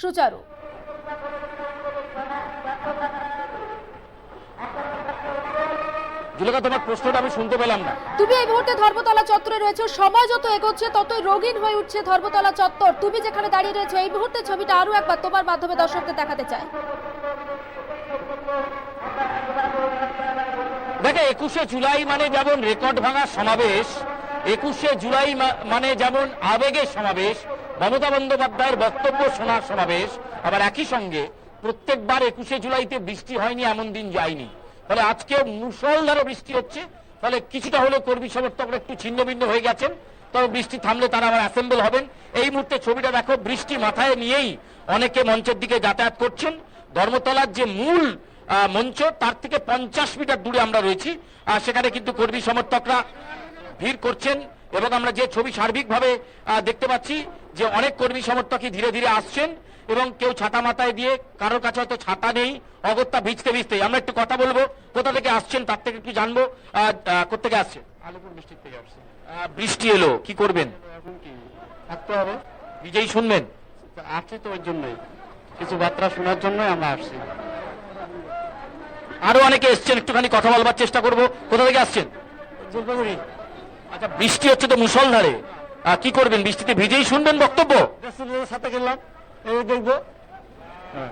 সুচারু। জুলেখা তোমার প্রশ্নটা আমি শুনতে পেলাম না। তুমি এই মুহূর্তে ধর্মতলা চত্বরে রয়েছে সময় যত এগোচ্ছে ততই হয়ে উঠছে ধর্মতলা চত্বর। তুমি যেখানে দাঁড়িয়ে রয়েছে এই মুহূর্তে ছবিটা আরও একবার তোমার মাধ্যমে দর্শকদের দেখাতে চাই। দেখে একুশে জুলাই মানে যেমন রেকর্ড ভাঙার সমাবেশ একুশে জুলাই মানে যেমন আবেগের সমাবেশ মমতা বন্দ্যোপাধ্যায়ের বক্তব্য শোনার সমাবেশ। আবার একই সঙ্গে প্রত্যেকবার একুশে জুলাইতে বৃষ্টি হয়নি, এমন দিন যায়নি। ফলে আজকে মুসলধারে বৃষ্টি হচ্ছে। ফলে কিছুটা হলেও কর্মী সমর্থকরা একটু ছিন্ন ভিন্ন হয়ে গেছেন। তবে বৃষ্টি থামলে তারা আবার অ্যাসেম্বল হবেন। এই মুহূর্তে ছবিটা দেখো, বৃষ্টি মাথায় নিয়েই অনেকে মঞ্চের দিকে যাতায়াত করছেন। ধর্মতলার যে মূল মঞ্চ, তার থেকে পঞ্চাশ মিটার দূরে আমরা রয়েছি। আর সেখানে কিন্তু কর্মী সমর্থকরা ভিড় করছেন। এবং আমরা যে ছবি সার্বিকভাবে দেখতে পাচ্ছি যে অনেক কর্মী সমর্থকই ধীরে ধীরে আসছেন এবং কেউ ছাতা মাথায় দিয়ে কারোর কাছে হয়তো ছাতা নেই অগত্যা ভিজতে ভিজতে। আমরা একটু কথা বলব কোথা থেকে আসছেন তার থেকে একটু জানব কোত্থেকে আসছেন? আলিপুর ডিস্ট্রিক্ট থেকে আসছি আহ, বৃষ্টি এলো কি করবেন? এখন কি? থাকতে হবে। নিজেই শুনবেন। আসছি তো ওই জন্যই। কিছু বার্তা শোনার জন্যই আমরা আসছি। আরও অনেকে এসছেন একটুখানি কথা বলবার চেষ্টা করব। কোথা থেকে আসছেন? জলপাইগুড়ি। আচ্ছা বৃষ্টি হচ্ছে তো মুসলধারে কি করবেন? বৃষ্টিতে ভিজেই শুনবেন বক্তব্য? সাথে গেলাম। এই দেখব।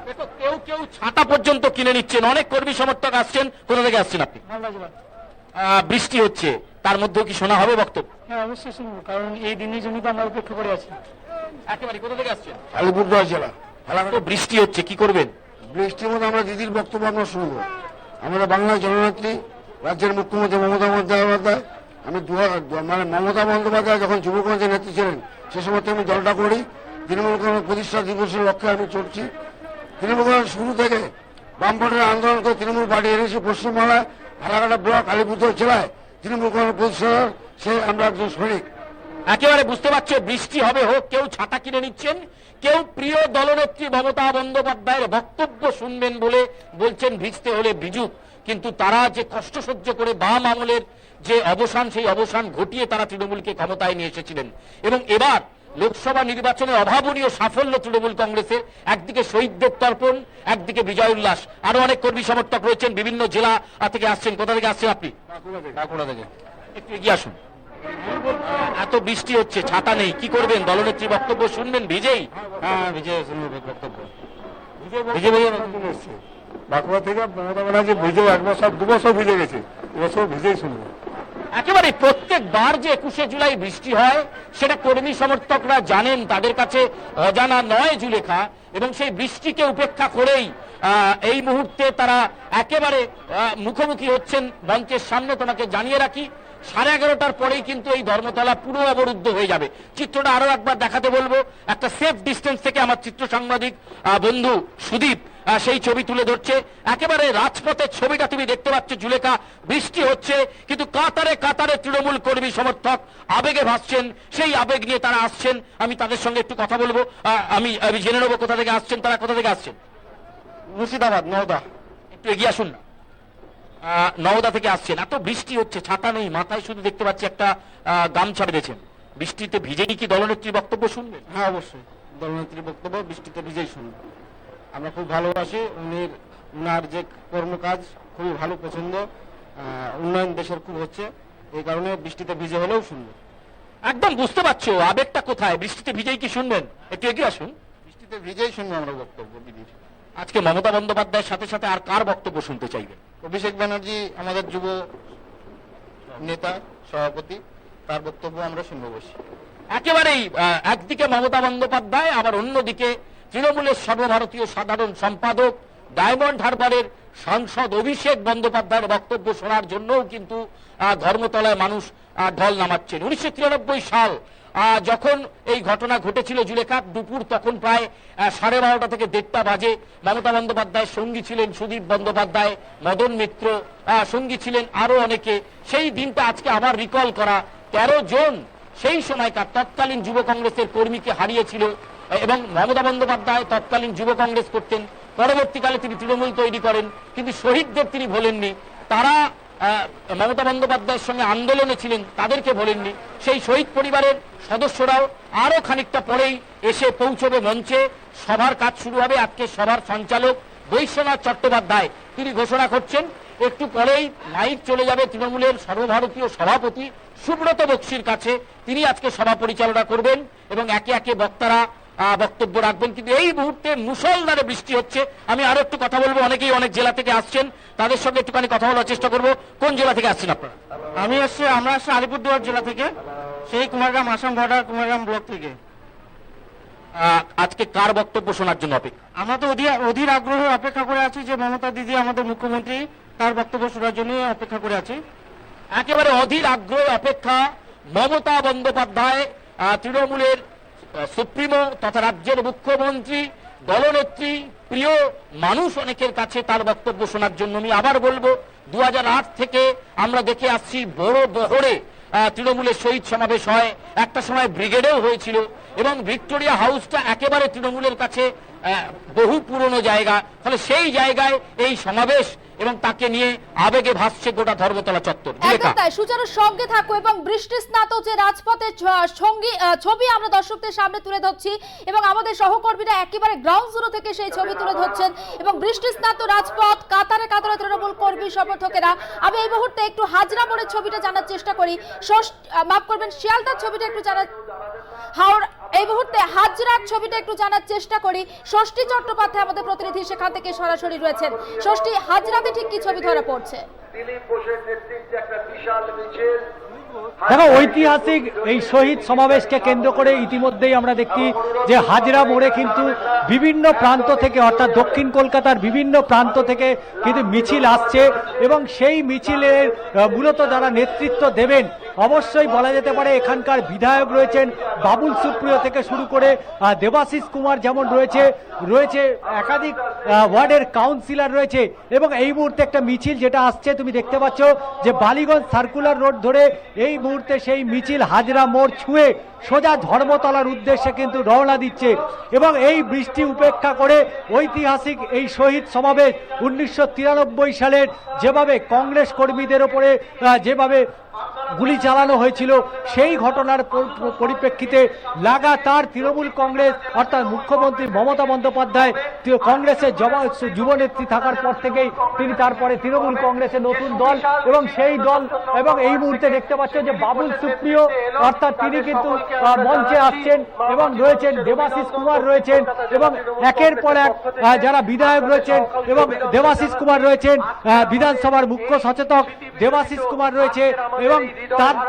দেখো কেউ কেউ ছাতা পর্যন্ত কিনে নিচ্ছেন। অনেক কর্মী সমর্থক আসছেন। কোথা থেকে আসছেন আপনি? আহ, বৃষ্টি হচ্ছে। তার মধ্যেও কি শোনা হবে বক্তব্য? হ্যাঁ অবশ্যই শুনব। কারণ এই দিনের জন্য তো আমরা অপেক্ষা করে আছি। একেবারে কোথা থেকে আসছেন? আলিপুরদুয়ার জেলা। তো বৃষ্টি হচ্ছে। কি করবেন? বৃষ্টির মধ্যে আমরা দিদির বক্তব্য আমরা শুনব। আমরা বাংলার জননেত্রী রাজ্যের মুখ্যমন্ত্রী মমতা বন্দ্যোপাধ্যায় আমি দু হাজার- মানে মমতা বন্দ্যোপাধ্যায় যখন যুব কংগ্রেসের নেত্রী ছিলেন, সে সময় আমি দলটা করি। তৃণমূল কংগ্রেস প্রতিষ্ঠা দিবসের লক্ষ্যে আমি চলছি। তৃণমূল কংগ্রেস শুরু থেকে বামফ্রন্টের আন্দোলন করে তৃণমূল পার্টি এনেছে পশ্চিমবাংলায় হারাঘাটা ব্লক, আলিপুরদুয়ার জেলায় তৃণমূল কংগ্রেস প্রতিষ্ঠা সে আমরা একজন সৈনিক একেবারে বুঝতে পারছ, বৃষ্টি হবে হোক, কেউ ছাতা কিনে নিচ্ছেন, কেউ প্রিয় দলনেত্রী মমতা বন্দ্যোপাধ্যায়ের বক্তব্য শুনবেন বলে বলছেন, ভিজতে হলে ভিজুক। কিন্তু তারা যে কষ্ট সহ্য করে বাম আমলের যে অবসান সেই অবসান ঘটিয়ে তারা তৃণমূলকে ক্ষমতায় নিয়ে এসেছিলেন। এবং এবার লোকসভা নির্বাচনে অভাবনীয় সাফল্য তৃণমূল কংগ্রেসের একদিকে শহীদদের তর্পণ একদিকে বিজয় উল্লাস। আরও অনেক কর্মী সমর্থক রয়েছেন বিভিন্ন জেলা থেকে আসছেন। কোথা থেকে আসছেন আপনি? বাঁকুড়া থেকে। একটু এগিয়ে আসুন। এত বৃষ্টি হচ্ছে ছাতা নেই কি করবেন? দলনেত্রী বক্তব্য শুনবেন? ভিজেই হ্যাঁ বিজয় বক্তব্য। ভিজে ভিজে বাঁকুড়া থেকে মমতা ব্যানার্জি ভিজে এক বছর দু বছর ভিজে গেছে এবছর ভিজেই শুনব। একেবারে প্রত্যেকবার যে একুশে জুলাই বৃষ্টি হয়, সেটা কর্মী সমর্থকরা জানেন, তাদের কাছে অজানা নয় জুলেখা এবং সেই বৃষ্টিকে উপেক্ষা করেই এই মুহূর্তে তারা একেবারে মুখোমুখি হচ্ছেন মঞ্চের সামনে। তোমাকে জানিয়ে রাখি, সাড়ে এগারোটার পরেই কিন্তু এই ধর্মতলা পুরো অবরুদ্ধ হয়ে যাবে। চিত্রটা আরও একবার দেখাতে বলব। একটা সেফ ডিস্টেন্স থেকে আমার চিত্র সাংবাদিক বন্ধু সুদীপ সেই ছবি তুলে ধরছে। একেবারে রাজপথের ছবিটা তুমি দেখতে পাচ্ছ জুলেখা বৃষ্টি হচ্ছে কিন্তু কাতারে কাতারে তৃণমূল কর্মী সমর্থক আবেগে ভাসছেন। সেই আবেগ নিয়ে তারা আসছেন। আমি তাদের সঙ্গে একটু কথা বলব। আমি আমি জেনে নেব কোথা থেকে আসছেন তারা কোথা থেকে আসছেন। মুর্শিদাবাদ নওদা। একটু এগিয়ে আসুন না। নওদা থেকে আসছেন। এত বৃষ্টি হচ্ছে ছাতা নেই মাথায় শুধু দেখতে পাচ্ছি একটা গামছা বেঁধেছেন। বৃষ্টিতে ভিজেই কি দলনেত্রীর বক্তব্য শুনবেন? হ্যাঁ অবশ্যই। দলনেত্রীর বক্তব্য বৃষ্টিতে বিজয় শুনব। আমরা খুব ভালোবাসি। উনির উনার যে কর্মকাজ খুবই ভালো পছন্দ। উন্নয়ন দেশের খুব হচ্ছে। এই কারণে বৃষ্টিতে ভিজে হলেও শুনব। একদম বুঝতে পারছ। আবেগটা কোথায়? বৃষ্টিতে ভিজেই কি শুনবেন? একটু এগিয়ে আসুন। বৃষ্টিতে ভিজেই শুনব আমরা বক্তব্য দিদির আজকে মমতা বন্দ্যোপাধ্যায়ের সাথে সাথে আর কার বক্তব্য শুনতে চাইবেন অভিষেক ব্যানার্জি আমাদের যুব নেতা সভাপতি তার বক্তব্য আমরা শুনব বসি একেবারেই একদিকে মমতা বন্দ্যোপাধ্যায় আবার অন্যদিকে তৃণমূলের সর্বভারতীয় সাধারণ সম্পাদক, ডায়মন্ড হারবারের সাংসদ অভিষেক বন্দ্যোপাধ্যায়ের বক্তব্য শোনার জন্যও কিন্তু ধর্মতলায় মানুষ ঢল নামাচ্ছেন। উনিশশো তিরানব্বই সাল যখন এই ঘটনা ঘটেছিল জুলেখা দুপুর তখন প্রায় সাড়ে বারোটা থেকে দেড়টা বাজে, মমতা বন্দ্যোপাধ্যায়ের সঙ্গী ছিলেন সুদীপ বন্দ্যোপাধ্যায়, মদন মিত্র সঙ্গী ছিলেন আরও অনেকে। সেই দিনটা আজকে আবার রিকল করা, তেরো জন, সেই সময়কার তৎকালীন যুব কংগ্রেসের কর্মীকে হারিয়েছিল এবং মমতা বন্দ্যোপাধ্যায় তৎকালীন যুব কংগ্রেস করতেন, পরবর্তীকালে তিনি তৃণমূল তৈরি করেন, কিন্তু শহীদদের তিনি ভোলেননি। তারা মমতা বন্দ্যোপাধ্যায়ের সঙ্গে আন্দোলনে ছিলেন, তাদেরকে বলেননি সেই শহীদ পরিবারের সদস্যরাও আরও খানিকটা পরেই এসে পৌঁছবে মঞ্চে। সভার কাজ শুরু হবে আজকে সভার সঞ্চালক বৈশ্বনাথ চট্টোপাধ্যায়। তিনি ঘোষণা করছেন, একটু পরেই মাইক চলে যাবে তৃণমূলের সর্বভারতীয় সভাপতি সুব্রত বক্সির কাছে। তিনি আজকে সভা পরিচালনা করবেন এবং একে একে বক্তারা বক্তব্য রাখবেন। কিন্তু এই মুহূর্তে মুসলধারে বৃষ্টি হচ্ছে। আমি আরও একটু কথা বলব। অনেকেই অনেক জেলা থেকে আসছেন। তাদের সঙ্গে একটুখানি কথা বলার চেষ্টা করব। কোন জেলা থেকে আসছেন আপনারা? আমি আসছি আমরা আসছি আলিপুরদুয়ার জেলা থেকে সেই কুমারগ্রাম আসাম বর্ডার কুমারগ্রাম ব্লক থেকে। আজকে কার বক্তব্য শোনার জন্য অপেক্ষা আমরা তো অধীর আগ্রহে অপেক্ষা করে আছি যে মমতা দিদি আমাদের মুখ্যমন্ত্রী তার বক্তব্য শোনার জন্য অপেক্ষা করে আছি। একেবারে অধীর আগ্রহ অপেক্ষা মমতা বন্দ্যোপাধ্যায় তৃণমূলের সুপ্রিমো তথা রাজ্যের মুখ্যমন্ত্রী, দলনেত্রী, প্রিয় মানুষ অনেকের কাছে তার বক্তব্য শোনার জন্য আমি আবার বলব দু হাজার আট থেকে আমরা দেখে আসছি বড় বহরে তৃণমূলের শহীদ সমাবেশ হয়। একটা সময় ব্রিগেডেও হয়েছিল এবং ভিক্টোরিয়া হাউসটা একেবারে তৃণমূলের কাছে বহু পুরনো জায়গা। ফলে সেই জায়গায় এই সমাবেশ এবং তাকে নিয়ে আবেগে ভাসছে গোটা ধর্মতলা চত্বর। সুচারুর সঙ্গে থাকো এবং বৃষ্টি স্নাত যে রাজপথের সঙ্গী ছবি আমরা দর্শকদের সামনে তুলে ধরছি এবং আমাদের সহকর্মীরা একেবারে গ্রাউন্ড জিরো থেকে সেই ছবি তুলে ধরছেন এবং বৃষ্টি স্নাত রাজপথ কাতারে কাতারে তৃণমূল কর্মী সমর্থকেরা। আমি এই মুহূর্তে একটু হাজরা মোড়ের ছবিটা জানার চেষ্টা করি। মাফ করবেন শিয়ালদার ছবিটা একটু জানার হাওড় এই মুহূর্তে হাজরার ছবিটা একটু জানার চেষ্টা করি। ষষ্ঠী চট্টোপাধ্যায় আমাদের প্রতিনিধি সেখান থেকে সরাসরি রয়েছেন। ষষ্ঠী হাজরাতে ঠিক কি ছবি ধরা পড়ছে? দিলীপ ঘোষের নেতৃত্বে একটা বিশাল মিছিল। দেখো ঐতিহাসিক এই শহীদ সমাবেশকে কেন্দ্র করে ইতিমধ্যেই আমরা দেখছি যে হাজরা মোড়ে কিন্তু বিভিন্ন প্রান্ত থেকে অর্থাৎ দক্ষিণ কলকাতার বিভিন্ন প্রান্ত থেকে কিন্তু মিছিল আসছে এবং সেই মিছিলের মূলত যারা নেতৃত্ব দেবেন অবশ্যই বলা যেতে পারে এখানকার বিধায়ক রয়েছেন বাবুল সুপ্রিয় থেকে শুরু করে দেবাশিস কুমার যেমন রয়েছে রয়েছে একাধিক ওয়ার্ডের কাউন্সিলর রয়েছে এবং এই মুহূর্তে একটা মিছিল যেটা আসছে, তুমি দেখতে পাচ্ছ যে বালিগঞ্জ সার্কুলার রোড ধরে এই মুহূর্তে সেই মিছিল হাজরা মোড় ছুঁয়ে সোজা ধর্মতলার উদ্দেশ্যে কিন্তু রওনা দিচ্ছে এবং এই বৃষ্টি উপেক্ষা করে ঐতিহাসিক এই শহীদ সমাবেশ উনিশশো তিরানব্বই সালের যেভাবে কংগ্রেস কর্মীদের ওপরে যেভাবে গুলি চালানো হয়েছিল। সেই ঘটনার পরিপ্রেক্ষিতে লাগাতার তৃণমূল কংগ্রেস, অর্থাৎ মুখ্যমন্ত্রী মমতা বন্দ্যোপাধ্যায় কংগ্রেসের যুবনেত্রী থাকার পর থেকেই তিনি তারপরে তৃণমূল কংগ্রেসের নতুন দল এবং সেই দল এবং এই মুহূর্তে দেখতে পাচ্ছেন যে বাবুল সুপ্রিয়, অর্থাৎ তিনি কিন্তু মঞ্চে আসছেন এবং রয়েছেন, দেবাশিস কুমার রয়েছেন এবং একের পর এক যারা বিধায়ক রয়েছেন এবং দেবাশিস কুমার রয়েছেন বিধানসভার মুখ্য সচেতক দেবাশিস কুমার রয়েছে এবং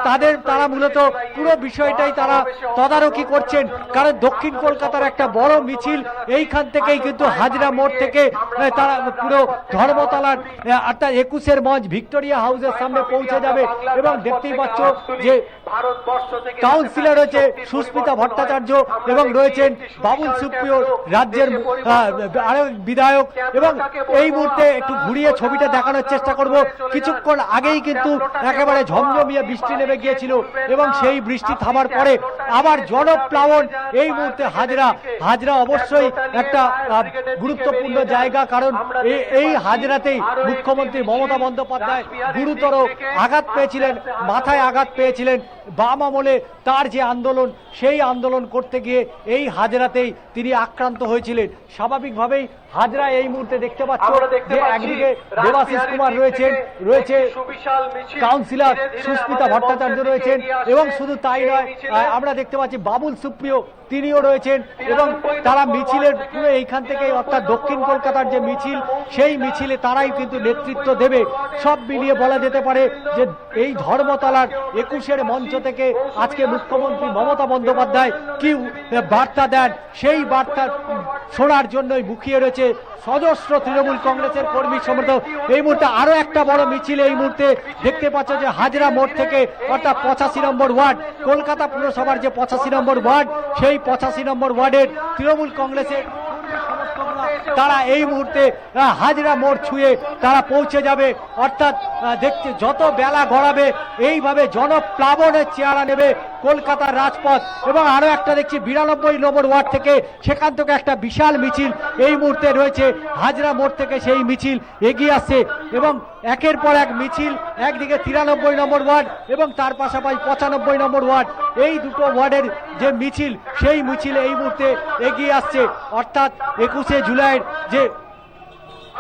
তাদের তারা মূলত পুরো বিষয়টাই তারা তদারকি করছেন। কারণ দক্ষিণ কলকাতার একটা বড় মিছিল এইখান থেকেই কিন্তু হাজরা মোড় থেকে তারা পুরো ধর্মতলার অর্থাৎ একুশের মঞ্চ ভিক্টোরিয়া হাউসের সামনে পৌঁছে যাবে এবং দেখতেই পাচ্ছ যে কাউন্সিলর রয়েছে সুস্মিতা ভট্টাচার্য এবং রয়েছেন বাবুল সুপ্রিয় রাজ্যের আরও বিধায়ক এবং এই মুহূর্তে একটু ঘুরিয়ে ছবিটা দেখানোর চেষ্টা করব। কিছুক্ষণ আগেই কিন্তু একেবারে ঝমঝমিয়ে বৃষ্টি নেমে গিয়েছিল এবং সেই বৃষ্টি থামার পরে আবার জনপ্লাবন এই মুহূর্তে হাজরা। হাজরা অবশ্যই একটা গুরুত্বপূর্ণ জায়গা কারণ এই হাজরাতেই মুখ্যমন্ত্রী মমতা বন্দ্যোপাধ্যায় গুরুতর আঘাত পেয়েছিলেন মাথায় আঘাত পেয়েছিলেন। বাম আমলে তার যে আন্দোলন সেই আন্দোলন করতে গিয়ে এই হাজরাতেই তিনি আক্রান্ত হয়েছিলেন। স্বাভাবিকভাবেই হাজরা এই মুহূর্তে দেখতে পাচ্ছ যে একদিকে দেবাশিস কুমার রয়েছেন রয়েছে কাউন্সিলর সুস্মিতা ভট্টাচার্য রয়েছেন এবং শুধু তাই নয় আমরা দেখতে পাচ্ছি বাবুল সুপ্রিয় তিনিও রয়েছেন এবং তারা মিছিলের পুরো এইখান থেকে অর্থাৎ দক্ষিণ কলকাতার যে মিছিল সেই মিছিলে তারাই কিন্তু নেতৃত্ব দেবে। সব মিলিয়ে বলা যেতে পারে যে এই ধর্মতলার একুশের মঞ্চ থেকে আজকে মুখ্যমন্ত্রী মমতা বন্দ্যোপাধ্যায় কি বার্তা দেন? সেই বার্তা শোনার জন্যই মুখিয়ে রয়েছে সদস্য তৃণমূল কংগ্রেসের কর্মী সমর্থক। এই মুহূর্তে আরও একটা বড় মিছিল এই মুহূর্তে দেখতে পাচ্ছ যে হাজরা মোড় থেকে অর্থাৎ পঁচাশি নম্বর ওয়ার্ড, কলকাতা পুরসভার যে পঁচাশি নম্বর ওয়ার্ড, সেই পঁচাশি নম্বর ওয়ার্ডের তৃণমূল কংগ্রেসের তারা এই মুহূর্তে হাজিরা মোড় ছুঁয়ে তারা পৌঁছে যাবে। অর্থাৎ দেখতে যত বেলা গড়াবে, এইভাবে জনপ্লাবনের চেহারা নেবে। কলকাতার রাজপথ এবং আরও একটা দেখছি বিরানব্বই নম্বর ওয়ার্ড থেকে সেখান থেকে একটা বিশাল মিছিল। এই মুহূর্তে রয়েছে হাজরা মোড় থেকে সেই মিছিল এগিয়ে আসছে এবং একের পর এক মিছিল, একদিকে তিরানব্বই নম্বর ওয়ার্ড এবং তার পাশাপাশি পঁচানব্বই নম্বর ওয়ার্ড। এই দুটো ওয়ার্ডের যে মিছিল, সেই মিছিল এই মুহূর্তে এগিয়ে আসছে। অর্থাৎ একুশে জুলাইয়ের যে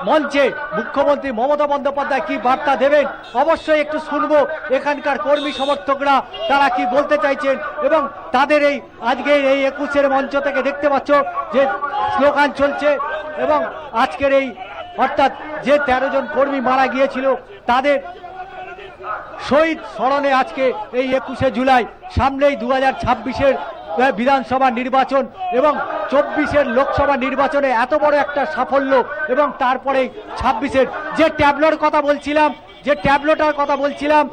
মঞ্চে মুখ্যমন্ত্রী মমতা বন্দ্যোপাধ্যায় কি বার্তা দেবেন? অবশ্যই একটু শুনব। এখানকার কর্মী সমর্থকরা তারা কি বলতে চাইছেন? এবং তাদের এই আজকের এই একুশের মঞ্চ থেকে দেখতে পাচ্ছ যে স্লোগান চলছে এবং আজকের এই অর্থাৎ যে তেরো জন কর্মী মারা গিয়েছিল, তাদের শহীদ স্মরণে আজকে এই একুশে জুলাই, সামনেই দু হাজার বিধানসভা নির্বাচন এবং চব্বিশের লোকসভা নির্বাচনে এত বড় একটা সাফল্য এবং তারপরে ছাব্বিশের যে ট্যাবলোর কথা বলছিলাম, যে ট্যাবলোটার কথা বলছিলাম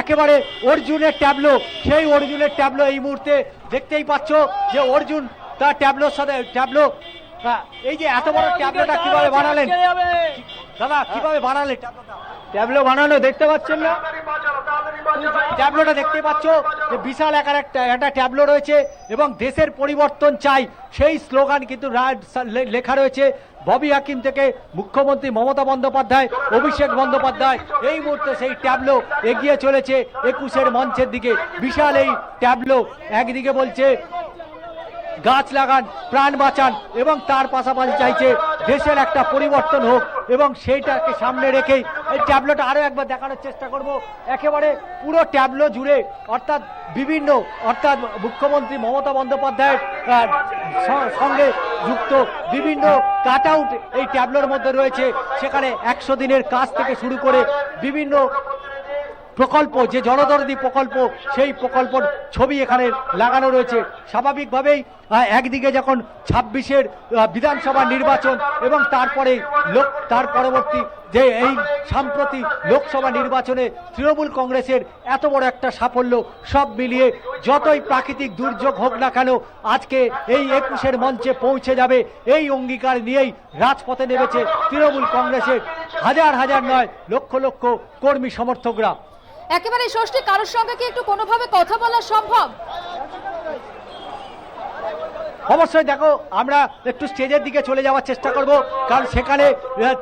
একেবারে অর্জুনের ট্যাবলো, সেই অর্জুনের ট্যাবলো এই মুহূর্তে দেখতেই পাচ্ছ যে অর্জুন তার ট্যাবলোর সাথে, ট্যাবলো এই যে এত বড় ট্যাবলোটা কীভাবে বানালেন? দাদা কীভাবে বানালেন ট্যাবলো বানানো দেখতে পাচ্ছেন না? ট্যাবলোটা দেখতে পাচ্ছ? যে বিশাল আকার একটা একটা ট্যাবলো রয়েছে এবং দেশের পরিবর্তন চাই। সেই স্লোগান কিন্তু লেখা রয়েছে। ববি হাকিম থেকে মুখ্যমন্ত্রী মমতা বন্দ্যোপাধ্যায় অভিষেক বন্দ্যোপাধ্যায় এই মুহূর্তে সেই ট্যাবলো এগিয়ে চলেছে একুশের মঞ্চের দিকে। বিশাল এই ট্যাবলো একদিকে বলছে গাছ লাগান, প্রাণ বাঁচান এবং তার পাশাপাশি চাইছে দেশের একটা পরিবর্তন হোক এবং সেইটাকে সামনে রেখেই এই ট্যাবলোটা আরও একবার দেখানোর চেষ্টা করব। একেবারে পুরো ট্যাবলো জুড়ে, অর্থাৎ বিভিন্ন, অর্থাৎ মুখ্যমন্ত্রী মমতা বন্দ্যোপাধ্যায়ের সঙ্গে যুক্ত বিভিন্ন কাট আউট এই ট্যাবলোর মধ্যে রয়েছে। সেখানে একশো দিনের কাজ থেকে শুরু করে বিভিন্ন প্রকল্প, যে জনদরদি প্রকল্প, সেই প্রকল্পর ছবি এখানে লাগানো রয়েছে। স্বাভাবিকভাবেই একদিকে যখন ছাব্বিশের বিধানসভা নির্বাচন এবং তারপরে লোক, তার পরবর্তী যে এই সাম্প্রতিক লোকসভা নির্বাচনে তৃণমূল কংগ্রেসের এত বড় একটা সাফল্য, সব মিলিয়ে যতই প্রাকৃতিক দুর্যোগ হোক না কেন, আজকে এই একুশের মঞ্চে পৌঁছে যাবে। এই অঙ্গীকার নিয়েই রাজপথে নেমেছে তৃণমূল কংগ্রেসের হাজার হাজার নয় লক্ষ লক্ষ কর্মী সমর্থকরা। একেবারে ষষ্ঠী কারোর সঙ্গে কি একটু কোনোভাবে কথা বলা সম্ভব? অবশ্যই দেখো আমরা একটু স্টেজের দিকে চলে যাওয়ার চেষ্টা করব কারণ সেখানে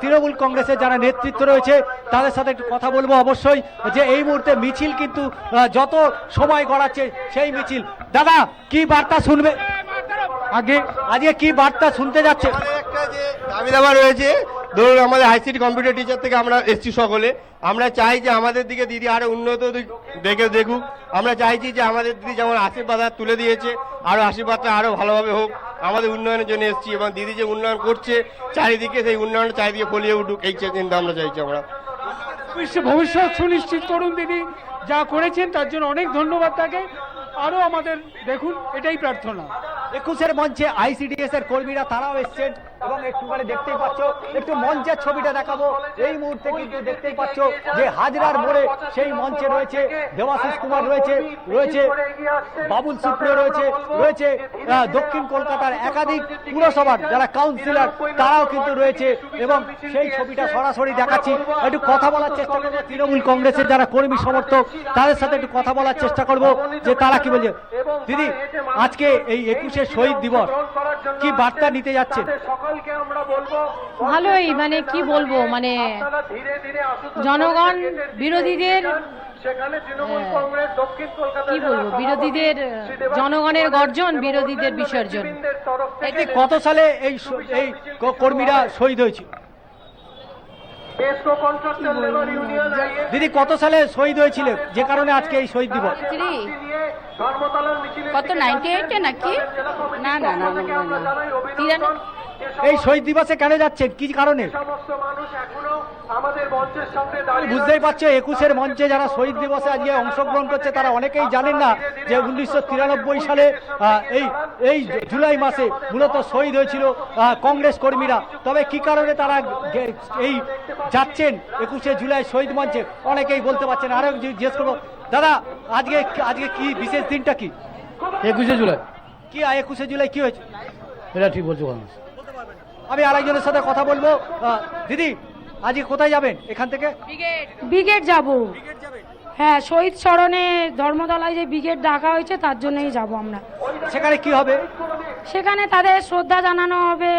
তৃণমূল কংগ্রেসের যারা নেতৃত্ব রয়েছে তাদের সাথে একটু কথা বলব অবশ্যই যে এই মুহূর্তে মিছিল কিন্তু আহ, যত সময় গড়াচ্ছে সেই মিছিল। দাদা কি বার্তা শুনবে? আগে আজকে কি বার্তা শুনতে যাচ্ছে? একটা যে দাবি দাবা রয়েছে ধরুন আমাদের আইসিটি কম্পিউটার টিচার থেকে আমরা এসছি সকলে। আমরা চাই যে আমাদের দিকে দিদি আরও উন্নত দেখে দেখুক। আমরা চাইছি যে আমাদের দিদি যেমন আশীর্বাদ তুলে দিয়েছে, আরও আশীর্বাদটা আরও ভালোভাবে হোক। আমাদের উন্নয়নের জন্য এসছি এবং দিদি যে উন্নয়ন করছে, চারিদিকে সেই উন্নয়ন চারিদিকে ফলিয়ে উঠুক, এই চিন্তা আমরা চাইছি আমরা। ভবিষ্য- ভবিষ্যৎ সুনিশ্চিত করুন দিদি। যা করেছেন, তার জন্য অনেক ধন্যবাদ তাকে। আরও আমাদের, দেখুন, এটাই প্রার্থনা। একুশের মঞ্চে আইসিডিএস এর কর্মীরা, তারাও এসছেন এবং একটুখানি দেখতেই পাচ্ছ, একটু মঞ্চের ছবিটা দেখাবো। এই মুহূর্তে কিন্তু দেখতেই পাচ্ছ যে হাজরার মোড়ে সেই মঞ্চে রয়েছে দেবাশিস কুমার, রয়েছে রয়েছে বাবুল সুপ্রিয়, রয়েছে রয়েছে দক্ষিণ কলকাতার একাধিক পুরসভার যারা কাউন্সিলর তারাও কিন্তু রয়েছে এবং সেই ছবিটা সরাসরি দেখাচ্ছি। একটু কথা বলার চেষ্টা করব। তৃণমূল কংগ্রেসের যারা কর্মী সমর্থক, তাদের সাথে একটু কথা বলার চেষ্টা করব যে তারা কি বলছে দিদি আজকে এই একুশে শহীদ দিবস কি বার্তা নিতে যাচ্ছে সকলকে আমরা বলব ভালোই মানে কি বলব মানে জনগণ বিরোধীদের হ্যাঁ। কংগ্রেস দক্ষিণ কলকাতা কি বলব বিরোধীদের জনগণের গর্জন বিরোধীদের বিসর্জন। কত সালে এই এই কর্মীরা শহীদ হয়েছিল? এসকো কন্ট্রাক্টর লেবার ইউনিয়ন দিদি কত সালে শহীদ হয়েছিল? যে কারণে আজকে এই শহীদ দিবস? কত নাইনটি এইটে নাকি? না না না এই শহীদ দিবসে কেন যাচ্ছেন কি কারণে? বুঝতেই পারছ একুশের মঞ্চে যারা শহীদ দিবসে আজকে অংশগ্রহণ করছে তারা অনেকেই জানেন না যে উনিশশো তিরানব্বই সালে এই এই জুলাই মাসে মূলত শহীদ হয়েছিল কংগ্রেস কর্মীরা। তবে কি কারণে তারা এই যাচ্ছেন একুশে জুলাই শহীদ মঞ্চে? অনেকেই বলতে পারছেন আরও জিজ্ঞেস করব দাদা আজকে আজকে কি বিশেষ দিনটা কি? একুশে জুলাই। কি একুশে জুলাই কি হয়েছে? এটা ঠিক বলছো আমি আরেকজনের সাথে কথা বলব। দিদি আজকে কোথায় যাবেন? এখান থেকে? ব্রিগেড যাব। হ্যাঁ শহীদ স্মরণে ধর্মতলায় যে ব্রিগেড ডাকা হয়েছে তার জন্যই যাব আমরা। সেখানে কি হবে? সেখানে তাদের শ্রদ্ধা জানানো হবে।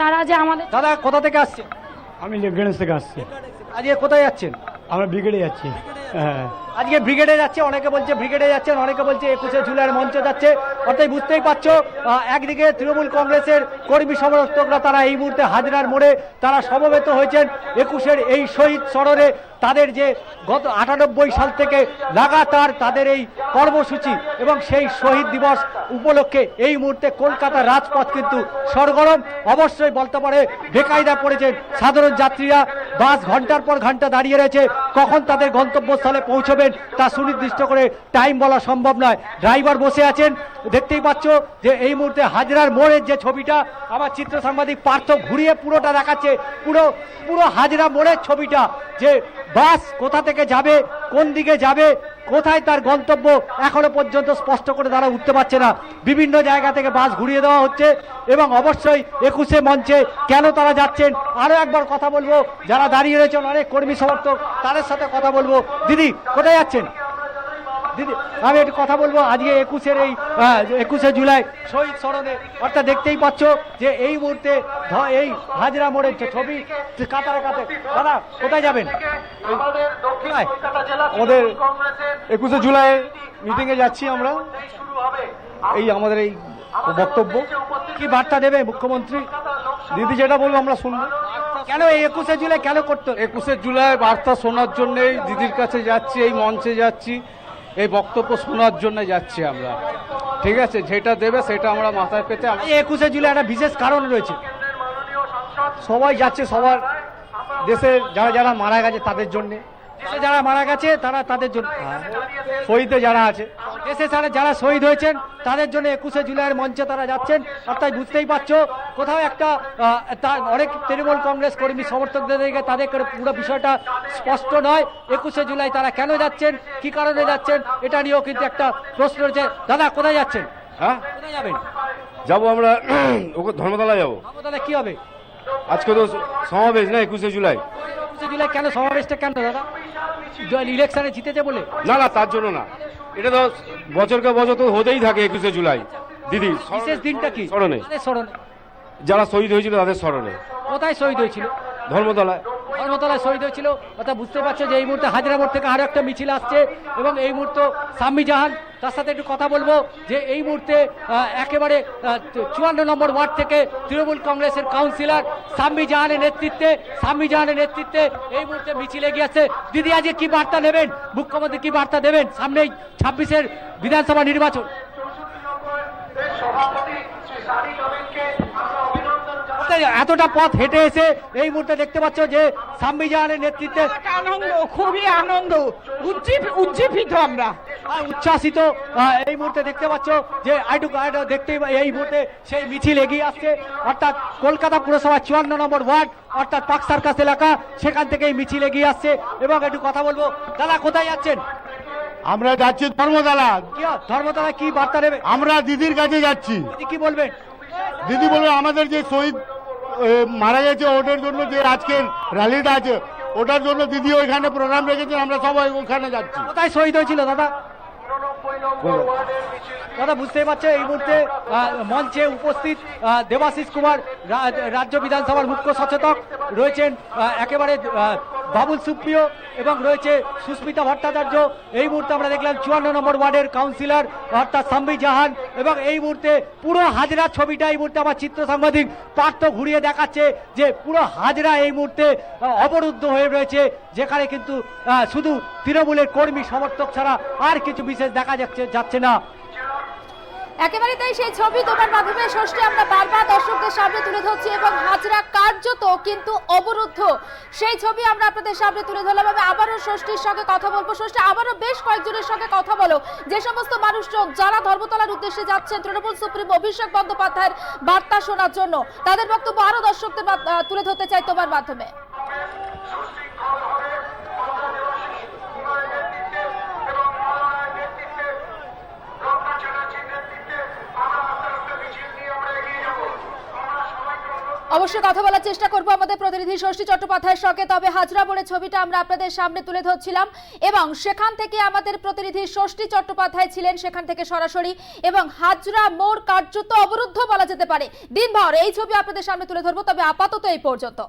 তারা যে আমাদের দাদা কোথা থেকে আসছে? আমি লেফটেন্যান্ট থেকে আসছি। আজকে কোথায় যাচ্ছেন? আমরা ব্রিগেডে যাচ্ছি। হ্যাঁ। আজকে ব্রিগেডে যাচ্ছে, অনেকে বলছে ব্রিগেডে যাচ্ছেন অনেকে বলছে একুশে জুলাইয়ের মঞ্চে যাচ্ছে। অর্থাৎ বুঝতেই পারছ একদিকে তৃণমূল কংগ্রেসের কর্মী সমর্থকরা তারা এই মুহূর্তে হাজরার মোড়ে, তারা সমবেত হয়েছেন একুশের এই শহীদ স্মরণে। তাদের যে গত আটানব্বই সাল থেকে লাগাতার তাদের এই কর্মসূচি এবং সেই শহীদ দিবস উপলক্ষে এই মুহূর্তে কলকাতার রাজপথ কিন্তু সরগরম। অবশ্যই বলতে পারে বেকায়দা পড়েছেন সাধারণ যাত্রীরা। বাস ঘণ্টার পর ঘণ্টা দাঁড়িয়ে রয়েছে। কখন তাদের গন্তব্যস্থলে পৌঁছবেন তা সুনির্দিষ্ট করে টাইম বলা সম্ভব নয়। ড্রাইভার বসে আছেন। দেখতেই পাচ্ছ যে এই মুহূর্তে হাজরার মোড়ের যে ছবিটা, আমার চিত্র সাংবাদিক পার্থ ঘুরিয়ে পুরোটা দেখাচ্ছে। পুরো পুরো হাজরা মোড়ের ছবিটা যে বাস কোথা থেকে যাবে, কোন দিকে যাবে, কোথায় তার গন্তব্য এখনও পর্যন্ত স্পষ্ট করে তারা উঠতে পারছে না। বিভিন্ন জায়গা থেকে বাস ঘুরিয়ে দেওয়া হচ্ছে এবং অবশ্যই একুশে মঞ্চে কেন তারা যাচ্ছেন? আরও একবার কথা বলব। যারা দাঁড়িয়ে রয়েছেন, অনেক কর্মী সমর্থক, তাদের সাথে কথা বলব। দিদি, কোথায় যাচ্ছেন? দিদি আমি একটু কথা বলব আজকে একুশের এই একুশে জুলাই শহীদ স্মরণে অর্থাৎ দেখতেই পাচ্ছ যে এই মুহূর্তে এই হাজরা মোড়ের যে ছবি কাতারে কাতে দাদা কোথায় যাবেন? আমাদের দক্ষিণ কোথায়? কলকাতা জেলা আমাদের একুশে জুলাই মিটিংয়ে যাচ্ছি আমরা। এই আমাদের এই বক্তব্য। কি বার্তা দেবে মুখ্যমন্ত্রী? দিদি যেটা বলব আমরা শুনব। কেন এই একুশে জুলাই কেন করতো একুশে জুলাই বার্তা শোনার জন্যই দিদির কাছে যাচ্ছি এই মঞ্চে যাচ্ছি। এই বক্তব্য শোনার জন্য যাচ্ছি আমরা। ঠিক আছে, যেটা দেবে সেটা আমরা মাথায় পেতে একুশে জুলাই একটা বিশেষ কারণ রয়েছে। সবাই যাচ্ছে সবার দেশের যারা যারা মারা গেছে তাদের জন্য। দেশে যারা মারা গেছে তারা তাদের জন্য শহীদে যারা আছে। দেশে যারা যারা শহীদ হয়েছেন তাদের জন্য একুশে জুলাইয়ের মঞ্চে তারা যাচ্ছেন। অর্থাৎ বুঝতেই পারছ কোথাও একটা অনেক তৃণমূল কংগ্রেস কর্মী সমর্থকদের দিকে তাদের করে পুরো বিষয়টা স্পষ্ট নয় একুশে জুলাই তারা কেন যাচ্ছেন কি কারণে যাচ্ছেন এটা নিয়েও কিন্তু একটা প্রশ্ন রয়েছে। দাদা কোথায় যাচ্ছেন? হ্যাঁ? কোথায় যাবেন? যাব আমরা ধর্মতলা যাব। তাহলে কি হবে? আজকে তো সমাবেশ না একুশে জুলাই। কেন সমাবেশটা কেন দাদা? ইলেকশনে জিতেছে বলে। না না তার জন্য না। এটা তো বছরকে বছর তো হতেই থাকে একুশে জুলাই। দিদি বিশেষ দিনটা কি? স্মরণে। স্মরণে। যারা শহীদ হয়েছিল তাদের স্মরণে। কোথায় শহীদ হয়েছিল? ধর্মতলায়। ধর্মতলায় শহীদ হয়েছিল। অর্থাৎ বুঝতে পারছ যে এই মুহূর্তে হাজরা থেকে আরও একটা মিছিল আসছে এবং এই মুহূর্তে সাম্মি জাহান তার সাথে একটু কথা বলব যে এই মুহূর্তে একেবারে চুয়ান্ন নম্বর ওয়ার্ড থেকে তৃণমূল কংগ্রেসের কাউন্সিলর সাম্মি জাহানের নেতৃত্বে সাম্মি জাহানের নেতৃত্বে এই মুহূর্তে মিছিল এগিয়ে আসছে। দিদি আজকে কি বার্তা নেবেন মুখ্যমন্ত্রী কি বার্তা দেবেন? সামনেই ছাব্বিশের বিধানসভা নির্বাচন। সভাপতি শ্রী সারি নবীনকে আমরা অভিনন্দন জানাই অর্থাৎ এতটা পথ হেঁটে এসে এই মুহূর্তে দেখতে পাচ্ছ যে সাম্মি জাহানের নেতৃত্বে আনন্দ খুবই আনন্দ। উজ্জীবিত আমরা। উচ্ছ্বাসিত এই মুহূর্তে দেখতে পাচ্ছ যে আইটু গাইড দেখতে এই মুহূর্তে সেই মিছিল এগিয়ে আসছে। অর্থাৎ কলকাতা পুরসভা চুয়ান্ন নম্বর ওয়ার্ড অর্থাৎ পাক সার্কাস এলাকা সেখান থেকে এই মিছিল এগিয়ে আসছে। এবং একটু কথা বলব দাদা কোথায় যাচ্ছেন? আমরা যাচ্ছি ধর্মতলা। কি ধর্মতলা কি বার্তা নেবে আমরা দিদির কাছে যাচ্ছি। কি বলবেন? দিদি বলবে আমাদের যে শহীদ মারা গেছে ওটার জন্য যে আজকের র্যালিটা আছে ওটার জন্য দিদি ওইখানে প্রোগ্রাম রেখেছেন আমরা সবাই ওখানে যাচ্ছি। কোথায় শহীদ হয়েছিল দাদা? দাদা, বুঝতেই পারছে এই মুহূর্তে মঞ্চে উপস্থিত দেবাশিস কুমার রাজ্য বিধানসভার মুখ্য সচেতক, রয়েছেন একেবারে বাবুল সুপ্রিয় এবং রয়েছে সুস্মিতা ভট্টাচার্য। এই মুহূর্তে আমরা দেখলাম চুয়ান্ন নম্বর ওয়ার্ডের কাউন্সিলর, অর্থাৎ সাম্বি জাহান, এবং এই মুহূর্তে পুরো হাজরা ছবিটা, এই মুহূর্তে আমার চিত্র সাংবাদিক পার্থ ঘুরিয়ে দেখাচ্ছে যে পুরো হাজরা এই মুহূর্তে অবরুদ্ধ হয়ে রয়েছে, যেখানে কিন্তু শুধু তৃণমূলের কর্মী সমর্থক ছাড়া আর কিছু বিশেষ দেখা যাচ্ছে যাচ্ছে না। একেবারে তাই সেই ছবি তোমার মাধ্যমে ষষ্ঠী আমরা বারবার দর্শকদের সামনে তুলে ধরছি এবং হাজরা কার্যত কিন্তু অবরুদ্ধ। সেই ছবি আমরা আপনাদের সামনে তুলে ধরলাম আমি আবারও ষষ্ঠীর সঙ্গে কথা বলব। ষষ্ঠী আবারও বেশ কয়েকজনের সঙ্গে কথা বলো। যে সমস্ত মানুষজন, যারা ধর্মতলার উদ্দেশ্যে যাচ্ছেন, তৃণমূল সুপ্রিম অভিষেক বন্দ্যোপাধ্যায়ের বার্তা শোনার জন্য, তাদের বক্তব্য আরও দর্শকদের তুলে ধরতে চাই তোমার মাধ্যমে। অবশ্যই কথা বলার চেষ্টা করব আমাদের প্রতিনিধি ষষ্ঠী চট্টোপাধ্যায়ের সঙ্গে। তবে হাজরা মোড়ে ছবিটা আমরা আপনাদের সামনে তুলে ধরছিলাম এবং সেখান থেকে আমাদের প্রতিনিধি ষষ্ঠী চট্টোপাধ্যায় ছিলেন সেখান থেকে সরাসরি এবং হাজরা মোড় কার্যত অবরুদ্ধ বলা যেতে পারে। দিনভর এই ছবি আপনাদের সামনে তুলে ধরবো, তবে আপাতত এই পর্যন্ত।